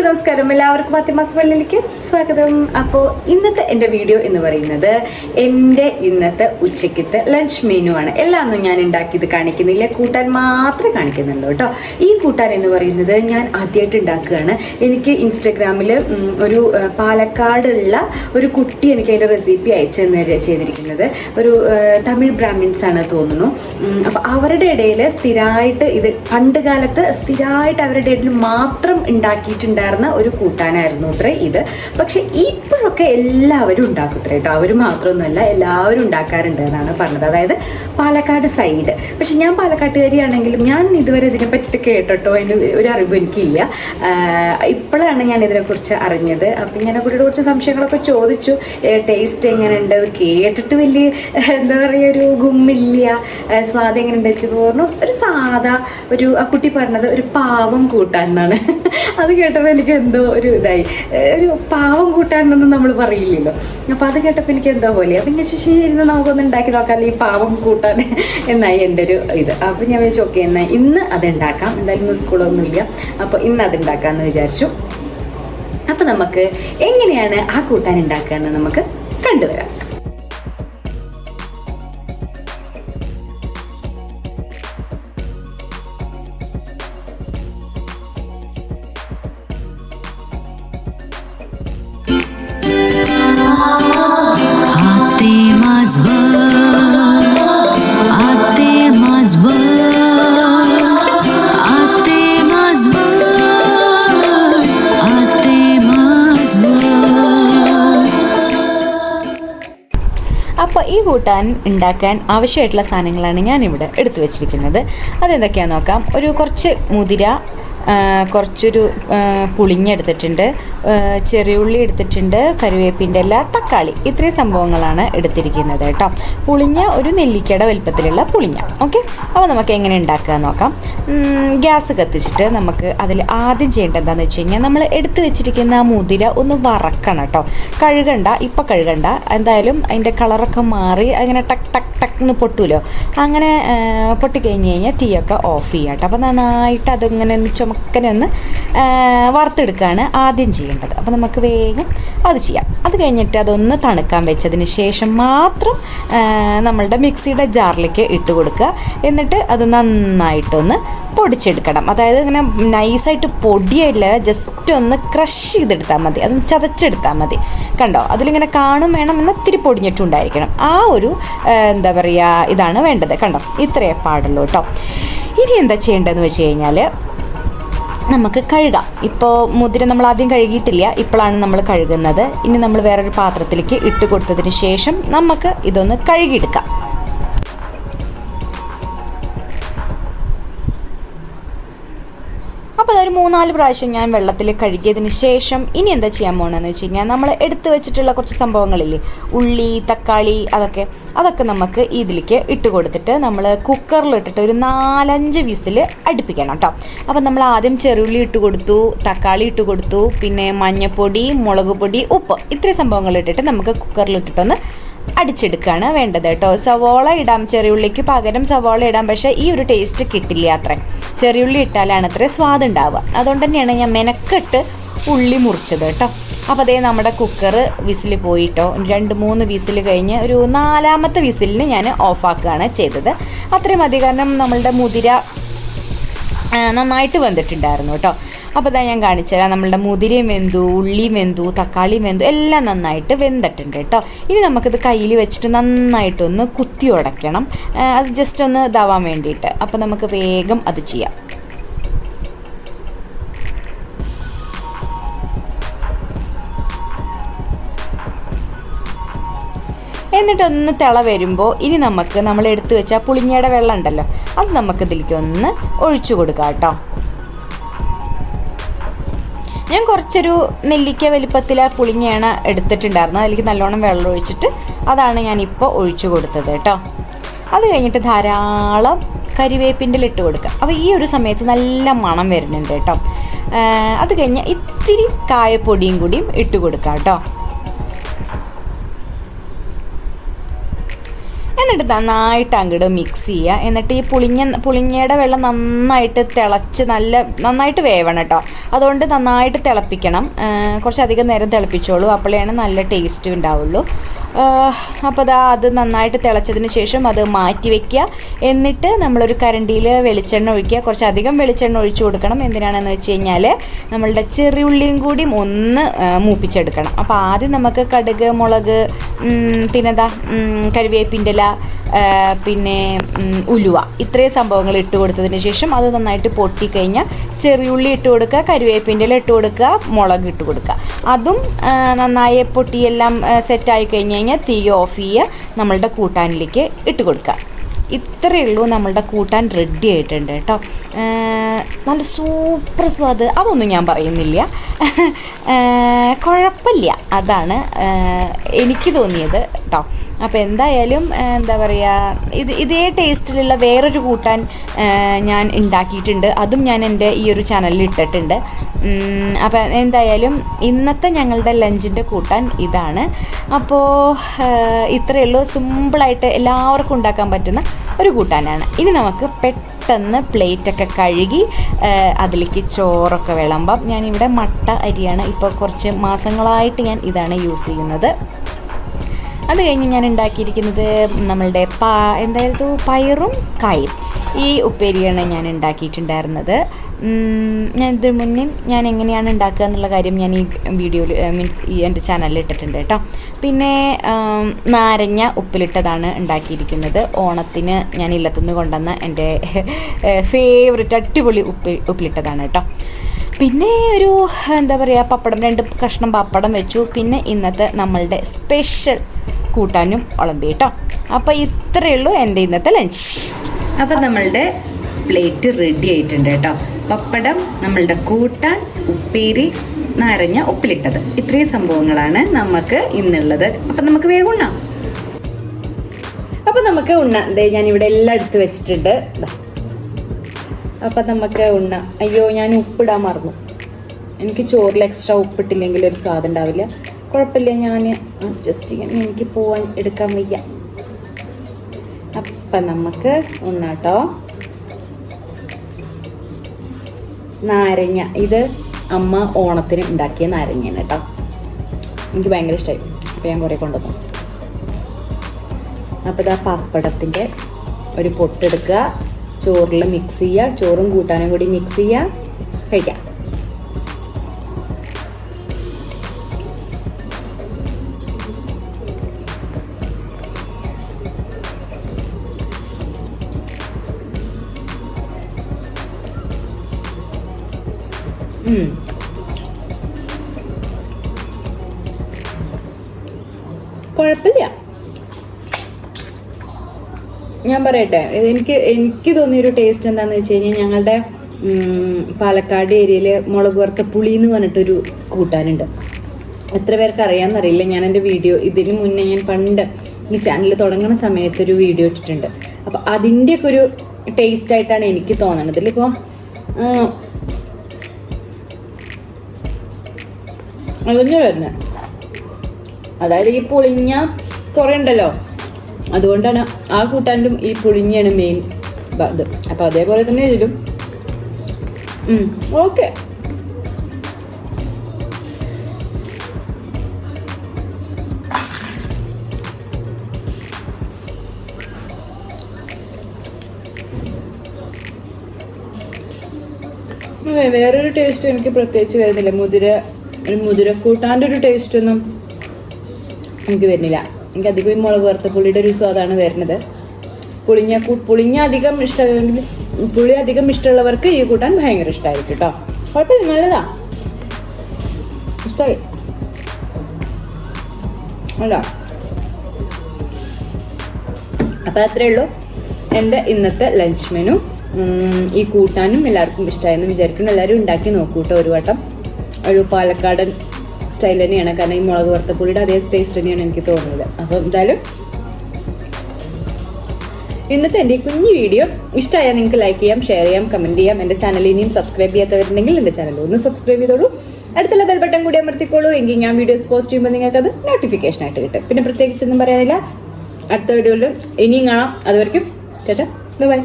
Hello നമസ്കാരം. എല്ലാവർക്കും ഫാത്തിമാസ് പള്ളിയിലേക്ക് സ്വാഗതം. അപ്പോൾ ഇന്നത്തെ എന്റെ വീഡിയോ എന്ന് പറയുന്നത് എന്റെ ഇന്നത്തെ ഉച്ചയ്ക്കത്തെ ലഞ്ച് മെനു ആണ്. എല്ലാം ഒന്നും ഞാൻ ഉണ്ടാക്കിയത് കാണിക്കുന്നില്ല. കൂട്ടാൻ മാത്രമേ കാണിക്കുന്നുള്ളൂ കേട്ടോ. ഈ കൂട്ടാൻ എന്ന് പറയുന്നത് ഞാൻ ആദ്യമായിട്ട് ഉണ്ടാക്കുകയാണ്. എനിക്ക് ഇൻസ്റ്റഗ്രാമിൽ ഒരു പാലക്കാടുള്ള ഒരു കുട്ടി എനിക്ക് അതിന്റെ റെസിപ്പി അയച്ചു ചെയ്തിരിക്കുന്നത്. ഒരു തമിഴ് ബ്രാഹ്മിൻസ് ആണ് തോന്നുന്നു. അപ്പോൾ അവരുടെ ഇടയിൽ സ്ഥിരമായിട്ട് ഇത് പണ്ട് കാലത്ത് സ്ഥിരമായിട്ട് അവരുടെ ഇടയിൽ മാത്രം ഉണ്ടാക്കിയിട്ടുണ്ടായിരുന്ന ഒരു കൂട്ടാനായിരുന്നു അത്രേ ഇത്. പക്ഷെ ഇപ്പോഴൊക്കെ എല്ലാവരും ഉണ്ടാക്കുത്രേ കേട്ടോ അവർ മാത്രമൊന്നുമല്ല എല്ലാവരും ഉണ്ടാക്കാറുണ്ട് എന്നാണ് പറഞ്ഞത്. അതായത് പാലക്കാട് സൈഡ്. പക്ഷെ ഞാൻ പാലക്കാട്ടുകാരിയാണെങ്കിലും ഞാൻ ഇതുവരെ ഇതിനെ പറ്റിയിട്ട് കേട്ടിട്ടോ അതിന് ഒരു അറിവ് എനിക്കില്ല. ഇപ്പോഴാണ് ഞാൻ ഇതിനെക്കുറിച്ച് അറിഞ്ഞത്. അപ്പം ഞാൻ അവരോട് കുറച്ച് സംശയങ്ങളൊക്കെ ചോദിച്ചു. ടേസ്റ്റ് എങ്ങനെയുണ്ട്? കേട്ടിട്ട് വലിയ എന്താ പറയുക ഒരു ഗുമ്മില്ല. സ്വാദം എങ്ങനെയുണ്ട് വെച്ച് പറഞ്ഞു ഒരു സാധാ ഒരു ആ കുട്ടി പറഞ്ഞത് ഒരു പാവം കൂട്ടാൻ എന്നാണ്. അത് കേട്ടപ്പോൾ എനിക്ക് എന്തോ ഒരു ഇതായി. ഒരു പാവം കൂട്ടാനെന്നൊന്നും നമ്മൾ പറയില്ലല്ലോ. അപ്പം അത് കേട്ടപ്പോൾ എനിക്ക് എന്തോ പോലെ. അപ്പം ഞാൻ ശരി ഇരുന്ന് നമുക്കൊന്ന് ഉണ്ടാക്കി നോക്കാം. ഈ പാവം കൂട്ടാൻ എന്നായി എന്റെ ഒരു ഇത്. അപ്പം ഞാൻ വിചാരിച്ചു ഓക്കെ എന്നാൽ ഇന്ന് അത് ഉണ്ടാക്കാം. എന്തായാലും ഇന്ന് സ്കൂളൊന്നുമില്ല അപ്പോൾ ഇന്ന് അത് ഉണ്ടാക്കാമെന്ന് വിചാരിച്ചു. അപ്പം നമുക്ക് എങ്ങനെയാണ് ആ കൂട്ടാൻ ഉണ്ടാക്കുക എന്ന് നമുക്ക് കണ്ടുവരാം. അപ്പോൾ ഈ കൂട്ടാൻ ഉണ്ടാക്കാൻ ആവശ്യമായിട്ടുള്ള സാധനങ്ങളാണ് ഞാനിവിടെ എടുത്തു വെച്ചിരിക്കുന്നത്. അതെന്തൊക്കെയാണെന്ന് നോക്കാം. ഒരു കുറച്ച് മുതിര കുറച്ചൊരു പുളിഞ്ഞെടുത്തിട്ടുണ്ട് ചെറിയുള്ളി എടുത്തിട്ടുണ്ട് കറിവേപ്പിന്റെ ഇല തക്കാളി. ഇത്രയും സംഭവങ്ങളാണ് എടുത്തിരിക്കുന്നത് കേട്ടോ. പുളിഞ്ഞ ഒരു നെല്ലിക്കയുടെ വലുപ്പത്തിലുള്ള പുളിഞ്ഞ. ഓക്കെ? അപ്പോൾ നമുക്ക് എങ്ങനെ ഉണ്ടാക്കുക നോക്കാം. ഗ്യാസ് കത്തിച്ചിട്ട് നമുക്ക് അതിൽ ആദ്യം ചെയ്യേണ്ടത് എന്താണെന്ന് വെച്ച് കഴിഞ്ഞാൽ നമ്മൾ എടുത്തു വെച്ചിരിക്കുന്ന ആ മുതിര ഒന്ന് വറക്കണം കേട്ടോ. കഴുകണ്ട ഇപ്പം കഴുകണ്ട. എന്തായാലും അതിന്റെ കളറൊക്കെ മാറി അങ്ങനെ ടക്ക് ടക്ക് ടക്ക് എന്ന് പൊട്ടുമല്ലോ അങ്ങനെ പൊട്ടിക്കഴിഞ്ഞ് കഴിഞ്ഞാൽ തീയൊക്കെ ഓഫ് ചെയ്യാം കേട്ടോ. അപ്പോൾ നന്നായിട്ട് അതിങ്ങനെ ഒന്ന് ചുമക്കനെ ഒന്ന് വറുത്തെടുക്കുകയാണ് ആദ്യം ചെയ്യേണ്ടത് അപ്പോൾ നമുക്ക് വേഗം അത് ചെയ്യാം. അത് കഴിഞ്ഞിട്ട് അതൊന്ന് തണുക്കാൻ വെച്ചതിന് ശേഷം മാത്രം നമ്മളുടെ മിക്സിയുടെ ജാറിലേക്ക് ഇട്ട് കൊടുക്കുക. എന്നിട്ട് അത് നന്നായിട്ടൊന്ന് പൊടിച്ചെടുക്കണം. അതായത് ഇങ്ങനെ നൈസായിട്ട് പൊടിയല്ല ജസ്റ്റ് ഒന്ന് ക്രഷ് ചെയ്തെടുത്താൽ മതി. അത് ചതച്ചെടുത്താൽ മതി. കണ്ടോ? അതിലിങ്ങനെ കാണും വേണം എന്ന് ഇത്തിരി പൊടിഞ്ഞിട്ടുണ്ടായിരിക്കണം. ആ ഒരു എന്താ പറയുക ഇതാണ് വേണ്ടത്. കണ്ടോ? ഇത്രയേ പാടുള്ളൂ കേട്ടോ. ഇനി എന്താ ചെയ്യേണ്ടതെന്ന് വെച്ച് കഴിഞ്ഞാൽ നമുക്ക് കഴുകാം. ഇപ്പോൾ മുതിര നമ്മൾ ആദ്യം കഴുകിയിട്ടില്ല ഇപ്പോഴാണ് നമ്മൾ കഴുകുന്നത്. ഇനി നമ്മൾ വേറൊരു പാത്രത്തിലേക്ക് ഇട്ട് കൊടുത്തതിന് ശേഷം നമുക്ക് ഇതൊന്ന് കഴുകിയെടുക്കാം. അതൊരു മൂന്നാൽ പ്രാവശ്യം ഞാൻ വെള്ളത്തിൽ കഴുകിയതിന് ശേഷം ഇനി എന്താ ചെയ്യാൻ പോകണമെന്ന് വെച്ച് കഴിഞ്ഞാൽ നമ്മൾ എടുത്തു വെച്ചിട്ടുള്ള കുറച്ച് സംഭവങ്ങളില്ലേ? ഉള്ളി തക്കാളി അതൊക്കെ. അതൊക്കെ നമുക്ക് ഇതിലേക്ക് ഇട്ട് കൊടുത്തിട്ട് നമ്മൾ കുക്കറിൽ ഇട്ടിട്ട് ഒരു നാലഞ്ച് വിസിൽ അടുപ്പിക്കണം കേട്ടോ അപ്പം നമ്മൾ ആദ്യം ചെറുള്ളി ഇട്ട് കൊടുത്തു തക്കാളി ഇട്ട് കൊടുത്തു പിന്നെ മഞ്ഞൾപ്പൊടി മുളക് പൊടി ഉപ്പ്. ഇത്രയും സംഭവങ്ങൾ ഇട്ടിട്ട് നമുക്ക് കുക്കറിലിട്ടിട്ടൊന്ന് അടിച്ചെടുക്കുകയാണ് വേണ്ടത് കേട്ടോ. സവോള ഇടാം ചെറിയുള്ളിക്ക് പകരം സവോള ഇടാം പക്ഷേ ഈ ഒരു ടേസ്റ്റ് കിട്ടില്ല അത്ര. ചെറിയുള്ളി ഇട്ടാലാണ് അത്ര സ്വാദ് ഉണ്ടാവുക. അതുകൊണ്ട് തന്നെയാണ് ഞാൻ മെനക്കെട്ട് ഉള്ളി മുറിച്ചത് കേട്ടോ. അപ്പോൾ അതേ നമ്മുടെ കുക്കർ വിസിൽ പോയിട്ടോ. രണ്ട് മൂന്ന് വിസിൽ കഴിഞ്ഞ് ഒരു നാലാമത്തെ വിസിലിന് ഞാൻ ഓഫാക്കുകയാണ് ചെയ്തത്. അത്രയും മതി. കാരണം നമ്മളുടെ മുതിര നന്നായിട്ട് വന്നിട്ടുണ്ടായിരുന്നു കേട്ടോ. അപ്പോൾ ഞാൻ കാണിച്ചു തരാം നമ്മളുടെ മുതിരയും വെന്തു ഉള്ളിയും വെന്തു തക്കാളിയും വെന്തു എല്ലാം നന്നായിട്ട് വെന്തിട്ടുണ്ട് കേട്ടോ. ഇനി നമുക്കിത് കയ്യിൽ വെച്ചിട്ട് നന്നായിട്ടൊന്ന് കുത്തി ഉടയ്ക്കണം. അത് ജസ്റ്റ് ഒന്ന് ഇതാവാൻ വേണ്ടിയിട്ട്. അപ്പോൾ നമുക്ക് വേഗം അത് ചെയ്യാം. എന്നിട്ടൊന്ന് തിള വരുമ്പോൾ ഇനി നമുക്ക് നമ്മൾ എടുത്തു വെച്ച പുളിങ്ങയുടെ വെള്ളം ഉണ്ടല്ലോ അത് നമുക്ക് ഇതിലേക്ക് ഒന്ന് ഒഴിച്ചു കൊടുക്കാം കേട്ടോ. ഞാൻ കുറച്ചൊരു നെല്ലിക്ക വലിപ്പത്തിലെ പുളിങ്ങയാണ് എടുത്തിട്ടുണ്ടായിരുന്നത്. അതിലേക്ക് നല്ലോണം വെള്ളം ഒഴിച്ചിട്ട് അതാണ് ഞാൻ ഇപ്പോൾ ഒഴിച്ചു കൊടുത്തത് കേട്ടോ. അത് കഴിഞ്ഞിട്ട് ധാരാളം കരിവേപ്പിന്റെ ഇട്ട് കൊടുക്കുക. അപ്പോൾ ഈ ഒരു സമയത്ത് നല്ല മണം വരുന്നുണ്ട് കേട്ടോ. അത് കഴിഞ്ഞ് ഇത്തിരി കായപ്പൊടിയും കൂടിയും ഇട്ട് കൊടുക്കാം കേട്ടോ. എന്നിട്ട് നന്നായിട്ട് അങ്ങോട്ട് മിക്സ് ചെയ്യുക എന്നിട്ട് ഈ പുളിങ്ങ പുളിങ്ങയുടെ വെള്ളം നന്നായിട്ട് തിളച്ച് നല്ല നന്നായിട്ട് വേവണം കേട്ടോ അതുകൊണ്ട് നന്നായിട്ട് തിളപ്പിക്കണം. കുറച്ചധികം നേരം തിളപ്പിച്ചോളൂ. അപ്പോഴാണ് നല്ല ടേസ്റ്റ് ഉണ്ടാവുള്ളൂ. അപ്പോൾ അതാ അത് നന്നായിട്ട് തിളച്ചതിന് ശേഷം അത് മാറ്റി വയ്ക്കുക എന്നിട്ട് നമ്മളൊരു കരണ്ടിയിൽ വെളിച്ചെണ്ണ ഒഴിക്കുക. കുറച്ചധികം വെളിച്ചെണ്ണ ഒഴിച്ചു കൊടുക്കണം. എന്തിനാണെന്ന് വെച്ച് കഴിഞ്ഞാൽ നമ്മളുടെ ചെറിയുള്ളിയും കൂടി ഒന്ന് മൂപ്പിച്ചെടുക്കണം. അപ്പോൾ ആദ്യം നമുക്ക് കടുക് മുളക് പിന്നെന്താ കരുവേപ്പിന്റെ ഇല പിന്നെ ഉലുവ. ഇത്രയും സംഭവങ്ങൾ ഇട്ട് കൊടുത്തതിന് ശേഷം അത് നന്നായിട്ട് പൊട്ടിക്കഴിഞ്ഞാൽ ചെറിയുള്ളി ഇട്ട് കൊടുക്കുക കരുവേപ്പിന്റെ ഇല ഇട്ട് കൊടുക്കുക മുളക് ഇട്ട് കൊടുക്കുക. അതും നന്നായി പൊട്ടിയെല്ലാം സെറ്റായി കഴിഞ്ഞ് കഴിഞ്ഞാൽ തീ ഓഫ് ചെയ്യുക നമ്മളുടെ കൂട്ടാനിലേക്ക് ഇട്ട് കൊടുക്കുക. ഇത്രയേ ഉള്ളൂ നമ്മളുടെ കൂട്ടാൻ റെഡി ആയിട്ടുണ്ട് കേട്ടോ. നല്ല സൂപ്പർ സ്വാദ്. അതൊന്നും ഞാൻ പറയുന്നില്ല. കുഴപ്പമില്ല. അതാണ് എനിക്ക് തോന്നിയത് കേട്ടോ അപ്പോൾ എന്തായാലും എന്താ പറയുക ഇത് ഇതേ ടേസ്റ്റിലുള്ള വേറൊരു കൂട്ടാൻ ഞാൻ ഉണ്ടാക്കിയിട്ടുണ്ട്. അതും ഞാൻ എന്റെ ഈ ഒരു ചാനലിൽ ഇട്ടിട്ടുണ്ട്. അപ്പോൾ എന്തായാലും ഇന്നത്തെ ഞങ്ങളുടെ ലഞ്ചിന്റെ കൂട്ടാൻ ഇതാണ്. അപ്പോൾ ഇത്രയേ ഉള്ളൂ. സിമ്പിളായിട്ട് എല്ലാവർക്കും ഉണ്ടാക്കാൻ പറ്റുന്ന ഒരു കൂട്ടാനാണ്. ഇനി നമുക്ക് പെട്ടെന്ന് പ്ലേറ്റൊക്കെ കഴുകി അതിലേക്ക് ചോറൊക്കെ വിളമ്പാം. ഞാനിവിടെ മട്ട അരിയാണ്. ഇപ്പോൾ കുറച്ച് മാസങ്ങളായിട്ട് ഞാൻ ഇതാണ് യൂസ് ചെയ്യുന്നത്. അത് കഴിഞ്ഞ് ഞാൻ ഉണ്ടാക്കിയിരിക്കുന്നത് നമ്മളുടെ പാ എന്തായാലും പയറും കായും. ഈ ഉപ്പേരിയാണ് ഞാൻ ഉണ്ടാക്കിയിട്ടുണ്ടായിരുന്നത്. ഞാൻ ഇത് മുന്നേ ഞാൻ എങ്ങനെയാണ് ഉണ്ടാക്കുക എന്നുള്ള കാര്യം ഞാൻ ഈ വീഡിയോയിൽ മീൻസ് ഈ എന്റെ ചാനലിൽ ഇട്ടിട്ടുണ്ട് കേട്ടോ. പിന്നെ നാരങ്ങ ഉപ്പിലിട്ടതാണ് ഉണ്ടാക്കിയിരിക്കുന്നത്. ഓണത്തിന് ഞാൻ ഇല്ലത്തുനിന്ന് കൊണ്ടുവന്ന എന്റെ ഫേവററ്റ് അടിപൊളി ഉപ്പ് ഉപ്പിലിട്ടതാണ് കേട്ടോ. പിന്നെ ഒരു എന്താ പറയുക പപ്പടം രണ്ട് കഷ്ണം പപ്പടം വെച്ചു. പിന്നെ ഇന്നത്തെ നമ്മളുടെ സ്പെഷ്യൽ കൂട്ടാനും ഉളമ്പി കേട്ടോ അപ്പോൾ ഇത്രയേ ഉള്ളൂ എന്റെ ഇന്നത്തെ ലഞ്ച് അപ്പം നമ്മളുടെ പ്ലേറ്റ് റെഡി ആയിട്ടുണ്ട് കേട്ടോ. പപ്പടം നമ്മളുടെ കൂട്ടാൻ ഉപ്പേരി നാരങ്ങ ഉപ്പിലിട്ടത്. ഇത്രയും സംഭവങ്ങളാണ് നമുക്ക് ഇന്നുള്ളത്. അപ്പം നമുക്ക് വേഗം ഉണ്ണാം. അപ്പം നമുക്ക് ഉണ്ണാം. ദേ ഞാൻ ഇവിടെ എല്ലാം എടുത്ത് വെച്ചിട്ടുണ്ട്. അപ്പം നമുക്ക് ഉണ്ണാം. അയ്യോ ഞാൻ ഉപ്പിടാൻ മറന്നു. എനിക്ക് ചോറിൽ എക്സ്ട്രാ ഉപ്പിട്ടില്ലെങ്കിൽ ഒരു സ്വാദ് ഉണ്ടാവില്ല കുഴപ്പമില്ല ഞാൻ ചെയ്യാം എനിക്ക് പോവാൻ എടുക്കാൻ വയ്യ. അപ്പം നമുക്ക് ഉണ്ണാട്ടോ നാരങ്ങ. ഇത് അമ്മ ഓണത്തിന് ഉണ്ടാക്കിയ നാരങ്ങയാണ് കേട്ടോ. എനിക്ക് ഭയങ്കര ഇഷ്ടമായി അപ്പോൾ ഞാൻ കുറേ കൊണ്ടുവന്നു. അപ്പോൾ ഇതാ പപ്പടത്തിന്റെ ഒരു പൊട്ടെടുക്കുക. ചോറിൽ മിക്സ് ചെയ്യുക. ചോറും കൂട്ടാനും കൂടി മിക്സ് ചെയ്യുക. കഴിക്കാം. കുഴപ്പമില്ല. ഞാൻ പറയട്ടെ എനിക്ക് എനിക്ക് തോന്നിയൊരു ടേസ്റ്റ് എന്താണെന്ന് വെച്ച് കഴിഞ്ഞാൽ ഞങ്ങളുടെ പാലക്കാട് ഏരിയയിൽ മുളക് വറുത്ത പുളി എന്ന് പറഞ്ഞിട്ടൊരു കൂട്ടാനുണ്ട്. എത്ര പേർക്ക് അറിയാമെന്നറിയില്ല. ഞാൻ എന്റെ വീഡിയോ ഇതിന് മുന്നേ ഞാൻ പണ്ട് ഈ ചാനൽ തുടങ്ങുന്ന സമയത്ത് ഒരു വീഡിയോ ഇട്ടിട്ടുണ്ട്. അപ്പോൾ അതിന്റെയൊക്കെ ഒരു ടേസ്റ്റ് ആയിട്ടാണ് എനിക്ക് തോന്നണത്. ഇതിലിപ്പോൾ അതിന്റെ വരുന്നത് അതായത് ഈ പുളിഞ്ഞ കുറേ ഉണ്ടല്ലോ. അതുകൊണ്ടാണ് ആ കൂട്ടാനും ഈ പുളിഞ്ഞയാണ് മെയിൻ ഇത്. അപ്പം അതേപോലെ തന്നെ ഇതിലും ഓക്കെ. വേറൊരു ടേസ്റ്റ് എനിക്ക് പ്രത്യേകിച്ച് വരുന്നില്ല. മുതിര ഒരു മുതിരക്കൂട്ടാന്റെ ഒരു ടേസ്റ്റ് ഒന്നും എനിക്ക് വരുന്നില്ല. എനിക്ക് അധികം ഈ മുളക് വറുത്ത പുളിയുടെ ഒരു സ്വാദാണ് വരുന്നത്. പുളിഞ്ഞ പുളിഞ്ഞ അധികം ഇഷ്ടമെങ്കിൽ പുളി അധികം ഇഷ്ടമുള്ളവർക്ക് ഈ കൂട്ടാൻ ഭയങ്കര ഇഷ്ടമായിരിക്കും കേട്ടോ കുഴപ്പമില്ല നല്ലതാ. ഇഷ്ടമായി അല്ല. അപ്പം അത്രേ ഉള്ളൂ എന്റെ ഇന്നത്തെ ലഞ്ച് മെനു. ഈ കൂട്ടാനും എല്ലാവർക്കും ഇഷ്ടമായെന്ന് വിചാരിക്കുന്നു. എല്ലാവരും ഉണ്ടാക്കി നോക്കൂട്ടോ ഒരു വട്ടം. ഒരു പാലക്കാടൻ സ്റ്റൈൽ തന്നെയാണ്. കാരണം ഈ മുളക് വറുത്തപ്പുളിയുടെ അതേ ടേസ്റ്റ് തന്നെയാണ് എനിക്ക് തോന്നുന്നത്. അപ്പം എന്തായാലും ഇന്നത്തെ എന്റെ കുഞ്ഞു വീഡിയോ ഇഷ്ടമായാൽ നിങ്ങൾക്ക് ലൈക്ക് ചെയ്യാം ഷെയർ ചെയ്യാം കമന്റ് ചെയ്യാം. എന്റെ ചാനൽ ഇനിയും സബ്സ്ക്രൈബ് ചെയ്യാത്തവരുണ്ടെങ്കിൽ എന്റെ ചാനൽ ഒന്ന് സബ്സ്ക്രൈബ് ചെയ്തോളൂ. അടുത്തുള്ള ബെൽ ബട്ടൺ കൂടി അമർത്തിക്കോളൂ. എങ്കിൽ ഞാൻ വീഡിയോസ് പോസ്റ്റ് ചെയ്യുമ്പോൾ നിങ്ങൾക്ക് അത് നോട്ടിഫിക്കേഷൻ ആയിട്ട് കിട്ടും. പിന്നെ പ്രത്യേകിച്ചൊന്നും പറയാനില്ല. അടുത്ത വീഡിയോയിൽ ഇനിയും കാണാം. അതുവരെയ്ക്കും ചേട്ടാ ബൈ